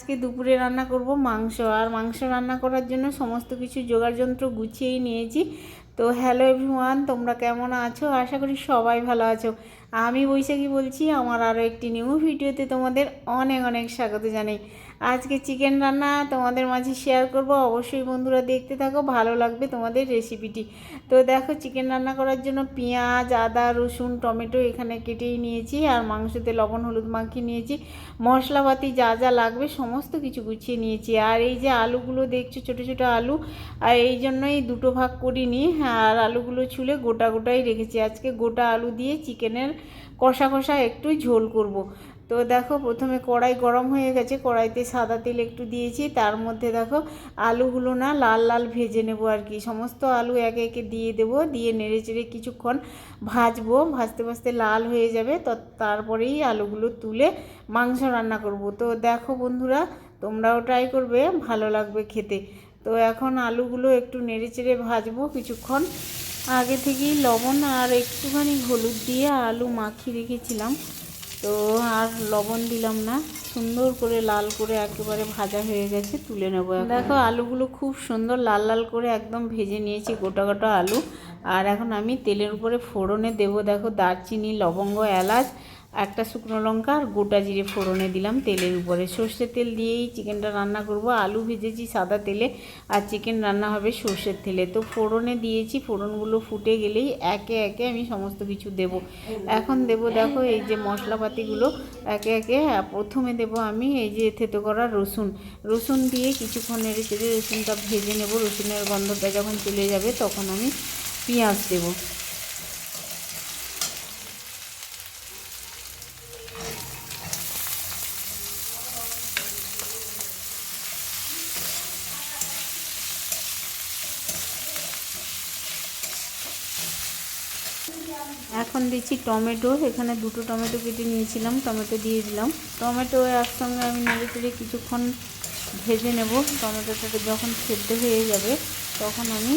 আজকে দুপুরে রান্না করব মাংস। আর মাংস রান্না করার জন্য সমস্ত কিছু জোগাড় যন্ত্র গুছিয়েই নিয়েছি। তো হ্যালো এভরিওয়ান, তোমরা কেমন আছো? আশা করি সবাই ভালো আছো। আমি বৈশাখী বলছি, আমার আরও একটি নিউ ভিডিওতে তোমাদের অনেক অনেক স্বাগত জানাই। আজকে চিকেন রান্না তোমাদের মাঝে শেয়ার করব। অবশ্যই বন্ধুরা দেখতে থাকো, ভালো লাগবে তোমাদের রেসিপিটি তো দেখো, চিকেন রান্না করার জন্য পেঁয়াজ, আদা, রসুন, টমেটো এখানে কেটেই নিয়েছি আর মাংসতে লবণ, হলুদ মাখিয়ে নিয়েছি। মশলাপাতি যা যা লাগবে সমস্ত কিছু গুছিয়ে নিয়েছি। আর এই যে আলুগুলো দেখছ, ছোটো ছোটো আলু, আর এই জন্যই দুটো ভাগ করিনি, আর আলুগুলো ছুলে গোটা গোটাই রেখেছি। আজকে গোটা আলু দিয়ে চিকেনের কষা কষা একটু ঝোল করব। তো দেখো প্রথমে কড়াই গরম হয়ে গেছে, কড়াইতে সাদা তেল একটু দিয়েছি, তার মধ্যে দেখো আলুগুলো না লাল লাল ভেজে নেব আর কি। সমস্ত আলু একে একে দিয়ে দেবো, দিয়ে নেড়ে চেড়ে কিছুক্ষণ ভাজবো, ভাজতে ভাজতে লাল হয়ে যাবে, তো তারপরেই আলুগুলো তুলে মাংস রান্না করব। তো দেখো বন্ধুরা, তোমরাও ট্রাই করবে, ভালো লাগবে খেতে। তো এখন আলুগুলো একটু নেড়ে চেড়ে ভাজবো কিছুক্ষণ। আগে থেকেই লবণ আর একটুখানি হলুদ দিয়ে আলু মাখিয়ে রেখেছিলাম। তো আর লবণ দিলাম না। সুন্দর করে লাল করে একেবারে ভাজা হয়ে গেছে, তুলে নেব দেখো, আলুগুলো খুব সুন্দর লাল লাল করে একদম ভেজে নিয়েছি গোটা গোটা আলু। আর এখন আমি তেলের উপরে ফোড়নে দেব। দেখো, দারচিনি, লবঙ্গ, এলাচ একটা শুকনো লঙ্কা আর গোটা জিরে ফোড়নে দিলাম তেলের উপরে। সর্ষের তেল দিয়েই চিকেনটা রান্না করব। আলু ভেজেছি সাদা তেলে আর চিকেন রান্না হবে সর্ষের তেলে। তো ফোড়নে দিয়েছি, ফোড়নগুলো ফুটে গেলেই একে একে আমি সমস্ত কিছু দেব। এখন দেব দেখো এই যে মশলাপাতিগুলো, একে একে প্রথমে দেব আমি এই যে থেতো করা রসুন। রসুন দিয়ে কিছুক্ষণ চেড়ে রসুনটা ভেজে নেব। রসুনের গন্ধটা যখন চলে যাবে তখন আমি পেঁয়াজ দেবো। এখন দিচ্ছি টমেটো। এখানে দুটো টমেটো কেটে নিয়েছিলাম, টমেটো দিয়ে দিলাম। টমেটো একসঙ্গে আমি নেড়ে চেড়ে কিছুক্ষণ ভেজে নেব। টমেটোটা যখন সেদ্ধ হয়ে যাবে, তখন আমি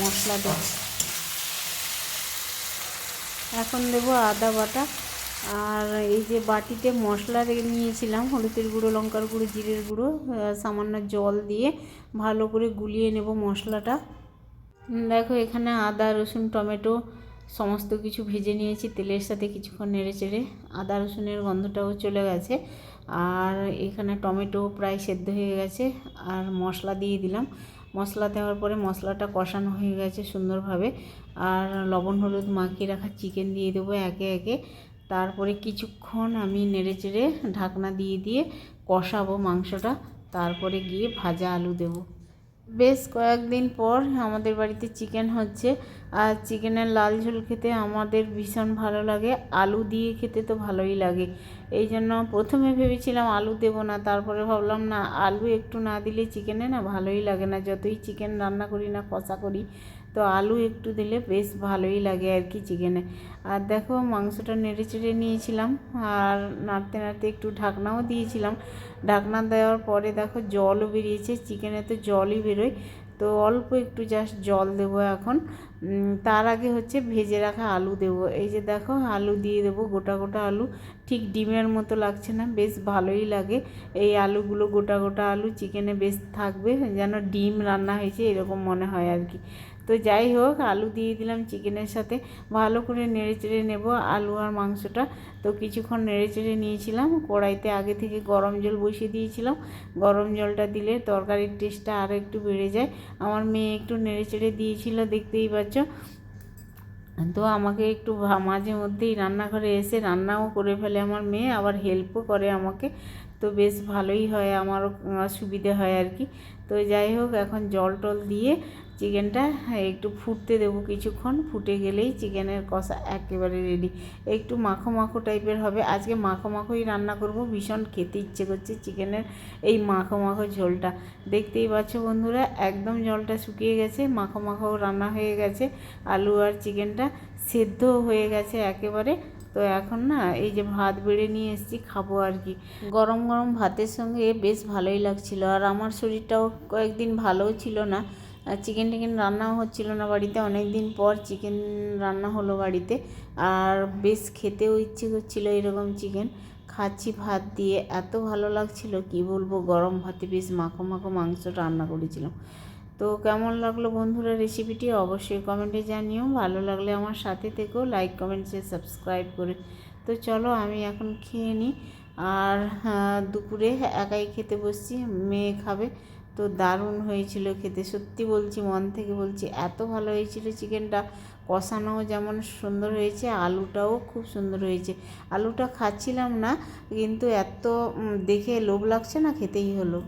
মশলা দেব। এখন দেব আদা বাটা। আর এই যে বাটিতে মশলা নিয়েছিলাম, হলুদের গুঁড়ো, লঙ্কার গুঁড়ো, জিরের গুঁড়ো সামান্য জল দিয়ে ভালো করে গুলিয়ে নেব মশলাটা। দেখো এখানে আদা, রসুন, টমেটো সমস্ত কিছু ভেজে নিয়েছি, তেলের সাথে কিছুক্ষণ নেড়ে চেড়ে, আদা রসুনের গন্ধটাও চলে গেছে। আর এখানে টমেটো প্রায় সেদ্ধ হয়ে গেছে, আর মশলা দিয়ে দিলাম। মশলা দেওয়ার পরে মশলাটা কষানো হয়ে গেছে সুন্দরভাবে। আর লবণ হলুদ মাখিয়ে রাখা চিকেন দিয়ে দেবো একে একে। তারপরে কিছুক্ষণ আমি নেড়ে চেড়ে ঢাকনা দিয়ে দিয়ে কষাবো মাংসটা। তারপরে গিয়ে ভাজা আলু দেবো। বেশ কয়েকদিন পর আমাদের বাড়িতে চিকেন হচ্ছে। আর চিকেনের লাল ঝোল খেতে আমাদের ভীষণ ভালো লাগে। আলু দিয়ে খেতে তো ভালোই লাগে। এই জন্য প্রথমে ভেবেছিলাম আলু দেবো না, তারপরে ভাবলাম না, আলু একটু না দিলে চিকেনে না ভালোই লাগে না। যতই চিকেন রান্না করি না, কষা করি, তো আলু একটু দিলে বেশ ভালোই লাগে আর কি চিকেনে। আর দেখো মাংসটা নেড়ে চেড়ে নিয়েছিলাম, আর নাড়তে নাড়তে একটু ঢাকনাও দিয়েছিলাম। ঢাকনা দেওয়ার পরে দেখো জলও বেরিয়েছে, চিকেনে তো জলই বেরোয়। তো অল্প একটু জাস্ট জল দেব এখন। তার আগে হচ্ছে ভেজে রাখা আলু দেব। এই যে দেখো, আলু দিয়ে দেবো, গোটা গোটা আলু। ঠিক ডিমের মতো লাগছে না, বেশ ভালোই লাগে। এই আলুগুলো গোটা গোটা আলু চিকেনে বেশ থাকবে, যেন ডিম রান্না হয়েছে, এরকম মনে হয় আর কি। তো যাই হোক, আলু দিয়ে দিলাম চিকেনের সাথে। ভালো করে নেড়ে চেড়ে নেব আলু আর মাংসটা। তো কিছুক্ষণ নেড়ে চেড়ে নিয়েছিলাম। কড়াইতে আগে থেকে গরম জল বসিয়ে দিয়েছিলাম। গরম জলটা দিলে তরকারির টেস্টটা আরও একটু বেড়ে যায়। আমার মেয়ে একটু নেড়ে চেড়ে দিয়েছিল, দেখতেই পাচ্ছ। তো আমাকে একটু মাঝে মধ্যেই রান্নাঘরে এসে রান্নাও করে ফেলে আমার মেয়ে, আবার হেল্পও করে আমাকে। তো বেশ ভালোই হয়, আমারও সুবিধে হয় আর কি। তো যাই হোক, এখন জল টল দিয়ে চিকেনটা একটু ফুটতে দেবো কিছুক্ষণ। ফুটে গেলেই চিকেনের কষা একেবারে রেডি একটু মাখো মাখো টাইপের হবে। আজকে মাখো মাখোই রান্না করব। ভীষণ খেতে ইচ্ছে করছে চিকেনের এই মাখো মাখো ঝোলটা। দেখতেই পাচ্ছ বন্ধুরা, একদম জলটা শুকিয়ে গেছে। মাখো মাখো রান্না হয়ে গেছে। আলু আর চিকেনটা সেদ্ধ হয়ে গেছে একেবারে। তো এখন না, এই যে ভাত বেড়ে নিয়ে এসেছি, খাব আর কি। গরম গরম ভাতের সঙ্গে বেশ ভালোই লাগছিল। আর আমার শরীরটাও কয়েকদিন ভালোও ছিল না। আর চিকেন টিকেন রান্নাও হচ্ছিল না বাড়িতে। অনেক দিন পর চিকেন রান্না হলো বাড়িতে। আর বেশ খেতেও ইচ্ছে করছিল এরকম চিকেন খাচ্ছি ভাত দিয়ে। এত ভালো লাগছিল, কি বলব, গরম ভাতে বেশ মাখো মাখো মাংস রান্না করেছিলাম। তো কেমন লাগল বন্ধুরা রেসিপিটি অবশ্যই কমেন্টে জানিও। ভালো লাগলে আমার সাথে থেকেও লাইক কমেন্ট শেয়ার সাবস্ক্রাইব করে। তো চলো আমি এখন খেয়ে নিই আর দুপুরে একাই খেতে বসছি। মেয়ে খাবে। তো দারুণ হয়েছিল খেতে। সত্যি বলছি, মন থেকে বলছি, এত ভালো হয়েছিল চিকেনটা। কষানোও যেমন সুন্দর হয়েছে, আলুটাও খুব সুন্দর হয়েছে। আলুটা খাচ্ছিলাম না, কিন্তু এত দেখে লোভ লাগছে না, খেতেই হলো।